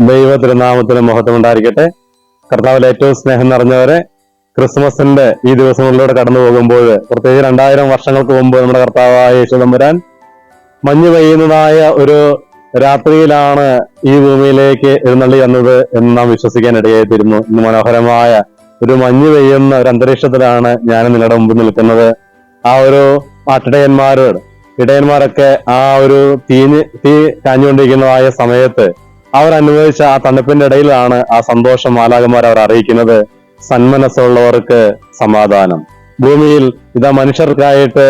ദൈവ തിരുനാമത്തിന് മഹത്വം ഉണ്ടായിരിക്കട്ടെ കർത്താവിൽ ഏറ്റവും സ്നേഹം നിറഞ്ഞവരെ ക്രിസ്മസിന്റെ ഈ ദിവസങ്ങളിലൂടെ കടന്നു പോകുമ്പോൾ പ്രത്യേകിച്ച് രണ്ടായിരം വർഷങ്ങൾക്ക് മുമ്പ് നമ്മുടെ കർത്താവായ യേശുദമ്പുരാൻ മഞ്ഞ് പെയ്യുന്നതായ ഒരു രാത്രിയിലാണ് ഈ ഭൂമിയിലേക്ക് എഴുന്നള്ളി വന്നത് എന്ന് നാം വിശ്വസിക്കാൻ ഇടയായിത്തീരുന്നു ഇന്ന് മനോഹരമായ ഒരു മഞ്ഞ് പെയ്യുന്ന ഒരു അന്തരീക്ഷത്തിലാണ് ഞാൻ നിങ്ങളുടെ മുമ്പിൽ നിൽക്കുന്നത്. ആ ഒരു ആട്ടിടയന്മാരോട് ഇടയന്മാരൊക്കെ ആ ഒരു തീഞ്ഞ് തീ കാഞ്ഞുകൊണ്ടിരിക്കുന്നതായ സമയത്ത് അവർ അനുഭവിച്ച ആ തണുപ്പിന്റെ ഇടയിലാണ് ആ സന്തോഷം മാലാകന്മാർ അവർ അറിയിക്കുന്നത്. സന്മനസ്സുള്ളവർക്ക് സമാധാനം. ഭൂമിയിൽ ഇതാ മനുഷ്യർക്കായിട്ട്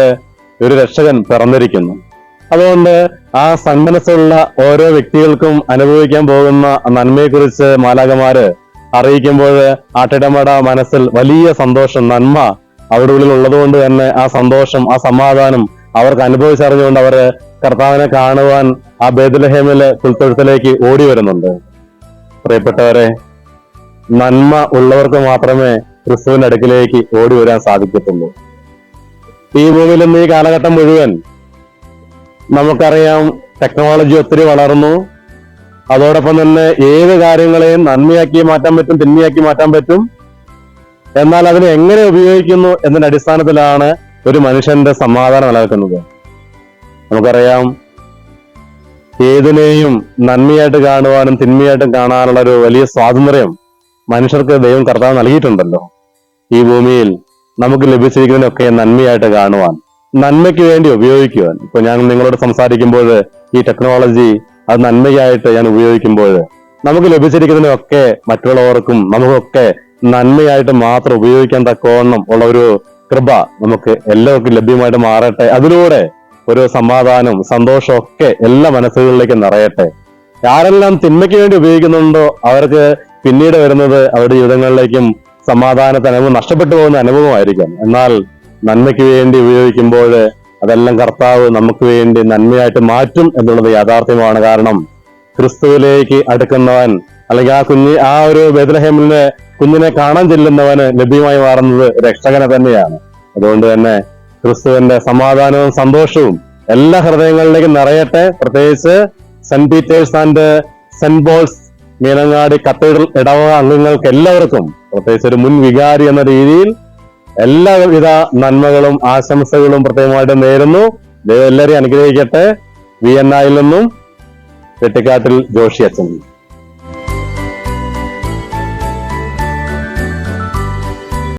ഒരു രക്ഷകൻ പിറന്നിരിക്കുന്നു. അതുകൊണ്ട് ആ സന്മനസ്സുള്ള ഓരോ വ്യക്തികൾക്കും അനുഭവിക്കാൻ പോകുന്ന നന്മയെക്കുറിച്ച് മാലാകന്മാര് അറിയിക്കുമ്പോൾ ആട്ടിടമട മനസ്സിൽ വലിയ സന്തോഷം നന്മ അവരുടെ ഉള്ളിൽ ഉള്ളതുകൊണ്ട് തന്നെ ആ സന്തോഷം ആ സമാധാനം അവർക്ക് അനുഭവിച്ചറിഞ്ഞുകൊണ്ട് അവർ കർത്താവിനെ കാണുവാൻ ആ ബേദലഹേമിലെ പുൽത്തൊഴുത്തിലേക്ക് ഓടി വരുന്നുണ്ട്. പ്രിയപ്പെട്ടവരെ നന്മ ഉള്ളവർക്ക് മാത്രമേ ക്രിസ്തുവിന്റെ അടുക്കിലേക്ക് ഓടി വരാൻ സാധിക്കത്തുള്ളൂ. ഈ ഭൂമിയിൽ ഈ കാലഘട്ടം മുഴുവൻ നമുക്കറിയാം ടെക്നോളജി ഒത്തിരി വളർന്നു. അതോടൊപ്പം തന്നെ ഏത് കാര്യങ്ങളെയും നന്മയാക്കി മാറ്റാൻ പറ്റും തിന്മയാക്കി മാറ്റാൻ പറ്റും. എന്നാൽ അതിനെ എങ്ങനെ ഉപയോഗിക്കുന്നു എന്നതിന്റെ അടിസ്ഥാനത്തിലാണ് ഒരു മനുഷ്യന്റെ സമാധാനം നിലനിൽക്കുന്നത്. നമുക്കറിയാം ഏതിനെയും നന്മയായിട്ട് കാണുവാനും തിന്മയായിട്ടും കാണാനുള്ള ഒരു വലിയ സ്വാതന്ത്ര്യം മനുഷ്യർക്ക് ദൈവം കർത്താവ് നൽകിയിട്ടുണ്ടല്ലോ. ഈ ഭൂമിയിൽ നമുക്ക് ലഭിച്ചിരിക്കുന്നതിനൊക്കെ നന്മയായിട്ട് കാണുവാൻ നന്മയ്ക്ക് വേണ്ടി ഉപയോഗിക്കുവാൻ. ഇപ്പൊ ഞാൻ നിങ്ങളോട് സംസാരിക്കുമ്പോൾ ഈ ടെക്നോളജി അത് നന്മയായിട്ട് ഞാൻ ഉപയോഗിക്കുമ്പോൾ നമുക്ക് ലഭിച്ചിരിക്കുന്നതിനൊക്കെ മറ്റുള്ളവർക്കും നമുക്കൊക്കെ നന്മയായിട്ട് മാത്രം ഉപയോഗിക്കാൻ തക്കവണ്ണം ഉള്ള ഒരു കൃപ നമുക്ക് എല്ലാവർക്കും ലഭ്യമായിട്ട് മാറട്ടെ. അതിലൂടെ ഒരു സമാധാനം സന്തോഷം ഒക്കെ എല്ലാ മനസ്സുകളിലേക്കും നിറയട്ടെ. ആരെല്ലാം തിന്മയ്ക്ക് വേണ്ടി ഉപയോഗിക്കുന്നുണ്ടോ അവർക്ക് പിന്നീട് വരുന്നത് അവരുടെ ജീവിതങ്ങളിലേക്കും സമാധാനത്തിന് അനുഭവം നഷ്ടപ്പെട്ടു പോകുന്ന അനുഭവമായിരിക്കാം. എന്നാൽ നന്മയ്ക്ക് വേണ്ടി ഉപയോഗിക്കുമ്പോൾ അതെല്ലാം കർത്താവ് നമുക്ക് വേണ്ടി നന്മയായിട്ട് മാറ്റും എന്നുള്ളത് യാഥാർത്ഥ്യമാണ്. കാരണം ക്രിസ്തുവിലേക്ക് അടുക്കുന്നവൻ അല്ലെങ്കിൽ ആ കുഞ്ഞ് ആ ഒരു ബേദലഹേമിലെ കുഞ്ഞിനെ കാണാൻ ചെല്ലുന്നവന് ലഭ്യമായി മാറുന്നത് രക്ഷകനെ തന്നെയാണ്. അതുകൊണ്ട് തന്നെ ക്രിസ്തുവിന്റെ സമാധാനവും സന്തോഷവും എല്ലാ ഹൃദയങ്ങളിലേക്കും നിറയട്ടെ. പ്രത്യേകിച്ച് saint Peter's and saint Paul's Meenangadi cathedral ഇടവക അംഗങ്ങൾക്ക് എല്ലാവർക്കും പ്രത്യേകിച്ച് ഒരു മുൻ വികാരി എന്ന രീതിയിൽ എല്ലാവിധ നന്മകളും ആശംസകളും പ്രത്യേകമായിട്ട് നേരുന്നു. ദൈവം എല്ലാവരെയും അനുഗ്രഹിക്കട്ടെ. വി എൻ ആയിൽ നിന്നും വെട്ടിക്കാട്ടിൽ ജോഷി അച്ഛൻ.